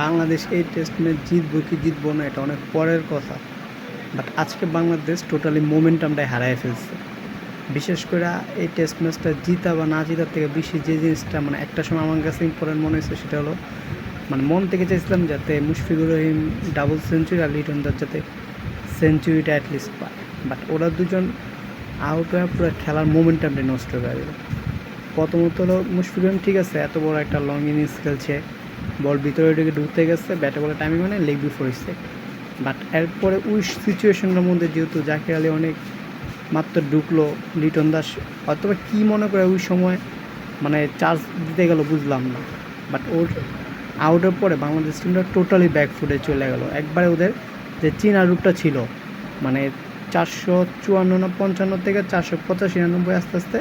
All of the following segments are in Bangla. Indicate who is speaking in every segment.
Speaker 1: বাংলাদেশ এই টেস্ট ম্যাচ জিতবো কি জিতবো না, এটা অনেক পরের কথা। বাট আজকে বাংলাদেশ টোটালি মোমেন্টামটাই হারায় ফেলছে। বিশেষ করে এই টেস্ট ম্যাচটা জিতা বা না জিতার থেকে বেশি যে জিনিসটা মানে একটা সময় আমার কাছে ইম্পর্টেন্ট মনে হয়েছে, সেটা হলো মানে মন থেকে চাইছিলাম যাতে মুশফিকুর রহিম ডাবল সেঞ্চুরি আর লিটন দাস যাতে সেঞ্চুরিটা অ্যাটলিস্ট পায়। বাট ওরা দুজন আউট হয়ে পুরো খেলার মোমেন্টামটা নষ্ট হয়ে গেল প্রথমত হলো মুশফিকুর রহিম ঠিক আছে, এত বড় একটা লং ইনিংস খেলছে। বল ভিতরে দিকে ঢুকতে গেছে, ব্যাটে বলে টাইমিং মানে লেগ বিফোর হচ্ছে বাট এরপরে ওই সিচুয়েশনটার মধ্যে যেহেতু জাকির আলী অনেক মাত্র ঢুকলো, লিটন দাস অথবা কী মনে করে ওই সময় মানে চার্জ দিতে গেল বুঝলাম না। বাট ওর আউটের পরে বাংলাদেশ টিমটা টোটালি ব্যাক ফুটে চলে গেল। একবারে ওদের যে চীনা রূপটা ছিল মানে চারশো চুয়ান্ন না পঞ্চান্ন থেকে চারশো পঁচাশি নিরানব্বই আস্তে আস্তে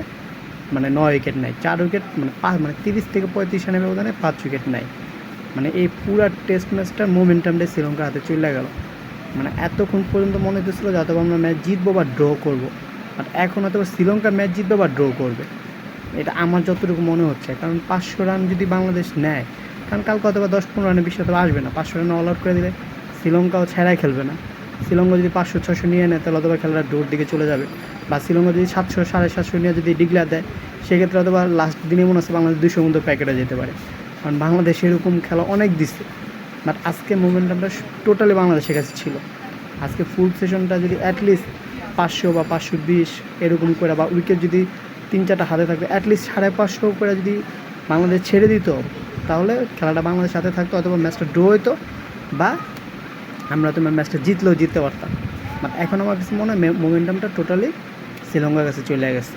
Speaker 1: মানে নয় উইকেট নেয়। চার উইকেট মানে পাঁচ মানে তিরিশ থেকে পঁয়ত্রিশ রানের ব্যবধানে পাঁচ উইকেট নেয়। মানে এই পুরা টেস্ট ম্যাচটার মোমেন্টামটাই শ্রীলঙ্কার হাতে চলে গেল। মানে এতক্ষণ পর্যন্ত মনে হতেছিল যে অথবা আমরা ম্যাচ জিতবো বা ড্র করব। বাট এখন হয়তো শ্রীলঙ্কা ম্যাচ জিতবে বা ড্র করবে। এটা আমার যতটুকু মনে হচ্ছে। কারণ পাঁচশো রান যদি বাংলাদেশ নেয়, কারণ কালকে হয়তো বা দশ পনেরো রানের বেশি হয়তো আসবে না। পাঁচশো রান অল আউট করে দিলে শ্রীলঙ্কাও ছেড়াই খেলবে না। শ্রীলঙ্কা যদি পাঁচশো ছশো নিয়ে নেয়, তাহলে অথবা খেলাটা ডোর দিকে চলে যাবে। বা শ্রীলঙ্কা যদি সাতশো, সাড়ে সাতশো নিয়ে যদি ডিক্লেয়ার দেয়, সেক্ষেত্রে অথবা লাস্ট দিনে মনে হচ্ছে বাংলাদেশ দুশো মধ্যে প্যাকেটে যেতে পারে। কারণ বাংলাদেশ এরকম খেলা অনেক দিচ্ছে বাট আজকে মোমেন্টামটা টোটালি বাংলাদেশের কাছে ছিল। আজকে ফুল সেশনটা যদি অ্যাটলিস্ট পাঁচশো বা পাঁচশো বিশ এরকম করে বা উইকেট যদি তিন চারটা হাতে থাকবে অ্যাটলিস্ট সাড়ে পাঁচশো করে যদি বাংলাদেশ ছেড়ে দিত, তাহলে খেলাটা বাংলাদেশ হাতে থাকতো অথবা ম্যাচটা ড্র হইতো বা আমরা তোমার ম্যাচটা জিতলেও জিততে পারতাম। বাট এখন আমার কাছে মনে হয় মোমেন্টামটা টোটালি শ্রীলঙ্কার কাছে চলে গেছে।